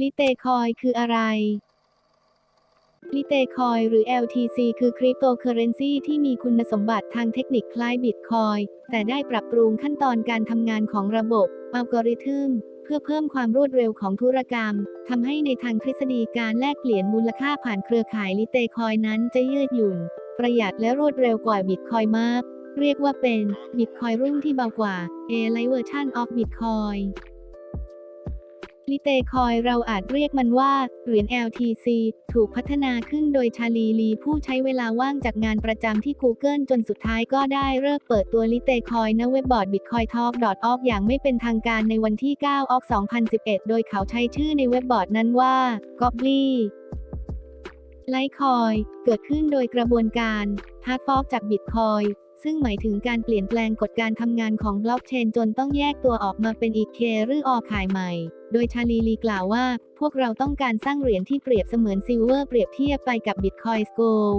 ลิเตคอยคืออะไรลิเตคอยหรือ LTC คือคริปโตเคอเรนซีที่มีคุณสมบัติทางเทคนิคคล้ายบิตคอยแต่ได้ปรับปรุงขั้นตอนการทำงานของระบบอัลกอริทึมเพื่อเพิ่มความรวดเร็วของธุรกรรมทำให้ในทางทฤษฎีการแลกเปลี่ยนมูลค่าผ่านเครือข่ายลิเตคอยนั้นจะยืดหยุ่น ประหยัดและรวดเร็วกว่าบิตคอยมาก เรียกว่าเป็นบิตคอยรุ่นที่เบากว่า A Light Version of Bitcoin ลิเตคอยเราอาจเรียกมันว่า เหรียญ LTC ถูกพัฒนาขึ้นโดยชาลีลีผู้ใช้เวลาว่างจากงานประจำที่ Google จนสุดท้ายก็ได้เลิกเปิดตัวลิเตคอยณเว็บบอร์ด bitcointalk.org อย่างไม่เป็นทางการในวันที่ 9 ออก 2011 โดยเขาใช้ชื่อในเว็บบอร์ดนั้นว่า g o b l y ไลคอย เกิดขึ้นโดยกระบวนการฮาร์ฟอกจากบิตคอย ซึ่งหมายถึงการเปลี่ยนแปลงกฎการทำงานของบล็อกเชนจนต้องแยกตัวออกมาเป็นอีกเคหรือออขายใหม่ โดยชาลีลีกล่าวว่า พวกเราต้องการสร้างเหรียญที่เปรียบเสมือนซิลเวอร์เปรียบเทียบไปกับบิตคอยสโกล